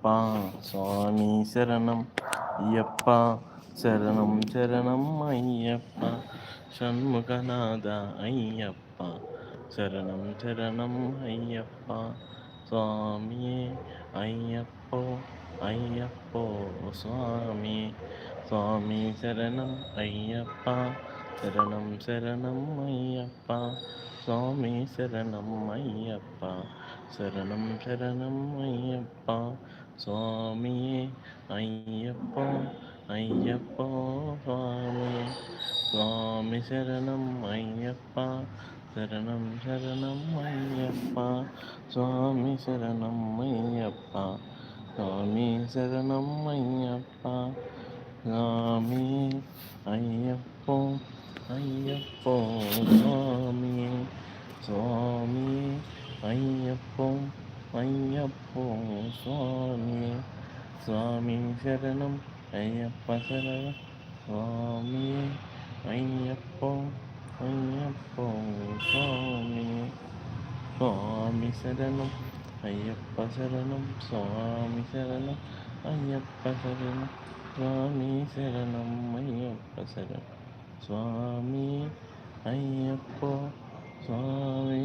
அப்பா சுவாமி சரணம். ஐயப்பா சரணம் சரணம் ஐயப்பா. சண்முகநாதா ஐயப்பா. சரணம் சரணம் ஐயப்பா. சுவாமியே ஐயப்போ ஐயப்போ சுவாமி. சுவாமி சரணம் ஐயப்பா. சரணம் சரணம் ஐயப்பா. சுவாமி சரணம் ஐயப்பா. சரணம் சரணம் ஐயப்பா. சுவாமியே ஐயப்போ ஐயப்போ சுவாமி. சுவாமி சரணம் ஐயப்பா. சரணம் சரணம் ஐயப்பா. சுவாமி சரணம் ஐயப்பா. சுவாமி சரணம் ஐயப்பா. சுவாமி ஐயப்போ ஐயப்போ சுவாமி. சுவாமி ஐயப்போ. അയ്യപ്പോ സ്വാമിയെ സ്വാമി ശരണം അയ്യപ്പ ശരണം സ്വാമിയെ അയ്യപ്പോ അയ്യപ്പോ സ്വാമിയെ സ്വാമി ശരണം അയ്യപ്പ ശരണം സ്വാമി ശരണം അയ്യപ്പ ശരണം സ്വാമി ശരണം അയ്യപ്പ ശരണം സ്വാമി അയ്യപ്പോ സ്വാമി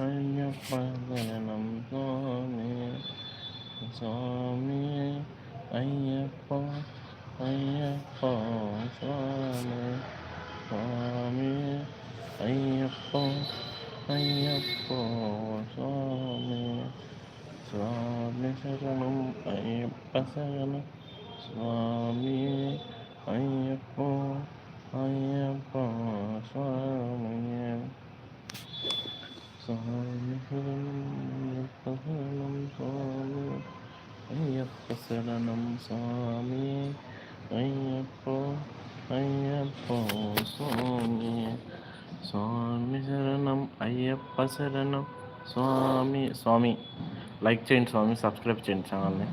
പഴഞ്ഞ പതനം സ്വാമിയ സ്വാമിയ അയ്യപ്പ അയ്യപ്പ സ്വാമി സ്വാമിയ അയ്യപ്പ അയ്യപ്പ സ്വാമി സ്വാമി ശരണം അയ്യപ്പ ശരണം സ്വാമിയേ అయ్యప్ప శరణం స్వామి అయ్యప్ప అయ్యప్ప స్వామి. స్వామి శరణం అయ్యప్ప శరణం స్వామి. స్వామి లైక్ చేయండి స్వామి సబ్స్క్రైబ్ చేయండి ఛానల్ని.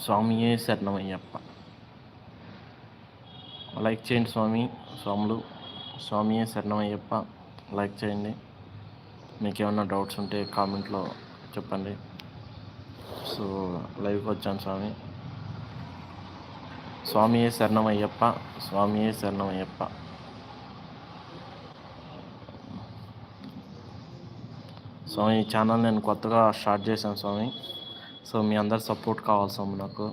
స్వామియే శరణం అయ్యప్ప. లైక్ చేయండి స్వామి స్వాములు. స్వామియే శరణం అయ్యప్ప. లైక్ చేయండి. మీకు ఏమైనా డౌట్స్ ఉంటే కామెంట్లో చెప్పండి. సో లైవ్కి వచ్చాను స్వామి. స్వామియే శరణం అయ్యప్ప స్వామియే శరణం అయ్యప్ప స్వామి ఈ ఛానల్ నేను కొత్తగా స్టార్ట్ చేశాను స్వామి. సో మీ అందరు సపోర్ట్ కావాలి స్వామి నాకు.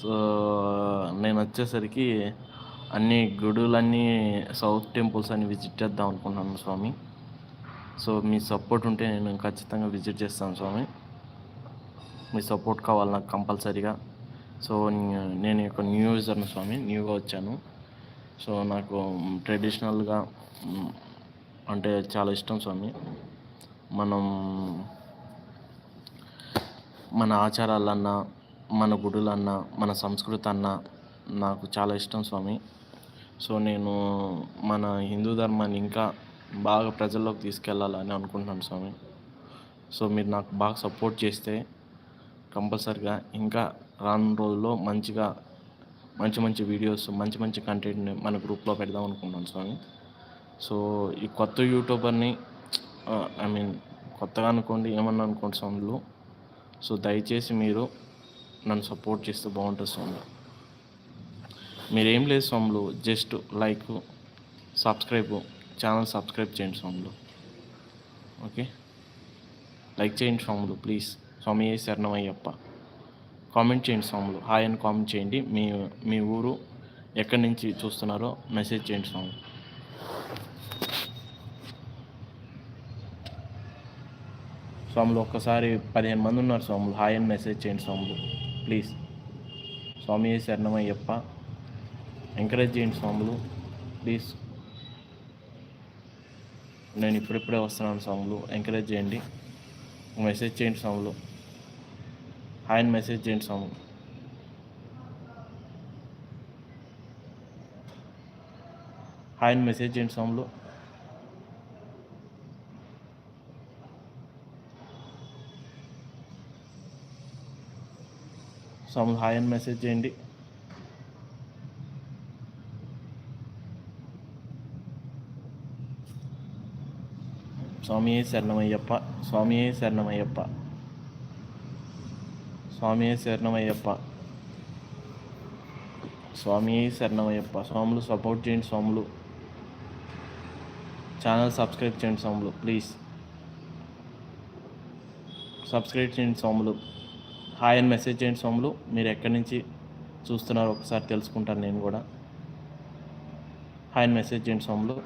సో నేను వచ్చేసరికి అన్ని గుడులన్నీ సౌత్ టెంపుల్స్ అన్ని విజిట్ చేద్దాం అనుకుంటున్నాను స్వామి. సో మీ సపోర్ట్ ఉంటే నేను ఖచ్చితంగా విజిట్ చేస్తాను స్వామి. మీ సపోర్ట్ కావాలి నాకు కంపల్సరీగా. సో నేను ఒక న్యూ యూజర్ను స్వామి న్యూగా వచ్చాను. సో నాకు ట్రెడిషనల్గా అంటే చాలా ఇష్టం స్వామి. మనం మన ఆచారాలన్నా మన గుడులన్నా మన సంస్కృతి అన్నా నాకు చాలా ఇష్టం స్వామి. సో నేను మన హిందూ ధర్మాన్ని ఇంకా బాగా ప్రజల్లోకి తీసుకెళ్ళాలని అనుకుంటున్నాను స్వామి. సో మీరు నాకు బాగా సపోర్ట్ చేస్తే కంపల్సరిగా ఇంకా రానున్న రోజుల్లో మంచిగా మంచి మంచి వీడియోస్ మంచి మంచి కంటెంట్ని మన గ్రూప్లో పెడదాం అనుకుంటున్నాను స్వామి. సో ఈ కొత్త యూట్యూబర్ని ఐ మీన్ కొత్తగా అనుకోండి ఏమన్నా అనుకోండి స్వాములు. సో దయచేసి మీరు నన్ను సపోర్ట్ చేస్తే బాగుంటుంది స్వామి. మీరేం లేదు స్వాములు just like subscribe channel subscribe చేయండి స్వాములు. ఓకే? లైక్ చేయండి స్వాములు ప్లీజ్. స్వామి శరణమయ్యప్ప. కామెంట్ చేయండి స్వాములు. హాయ్ అని కామెంట్ చేయండి. మీ మీ ఊరు ఎక్కడి నుంచి చూస్తున్నారో మెసేజ్ చేయండి స్వామి. స్వాములు ఒక్కసారి పదిహేను మంది ఉన్నారు స్వాములు. హాయ్ అని మెసేజ్ చేయండి స్వాములు. ప్లీజ్. స్వామి శరణమయ్యప్ప. ఎంకరేజ్ చేయండి స్వాములు. ప్లీజ్. నేను ఇప్పుడిప్పుడే వస్తున్నాను స్వాములు. ఎంకరేజ్ చేయండి. మెసేజ్ చేయండి స్వాములు. హాయ్ అని మెసేజ్ చేయండి స్వామి. హాయ్ అని మెసేజ్ చేయండి స్వాములు. సాములు హాయ్ అని మెసేజ్ చేయండి. స్వామియే శరణమయ్యప్ప స్వామియే శరణమయ్యప్ప. స్వామియే శరణమయ్యప్ప. స్వామియే శరణమయ్యప్ప. స్వాములు సపోర్ట్ చేయండి స్వాములు. ఛానల్ సబ్స్క్రైబ్ చేయండి స్వాములు ప్లీజ్. సబ్స్క్రైబ్ చేయండి స్వాములు. హాయ్ అని మెసేజ్ చేయండి స్వాములు. మీరు ఎక్కడి నుంచి చూస్తున్నారో ఒకసారి తెలుసుకుంటాను నేను కూడా. హాయ్ అని మెసేజ్ చేయండి స్వాములు.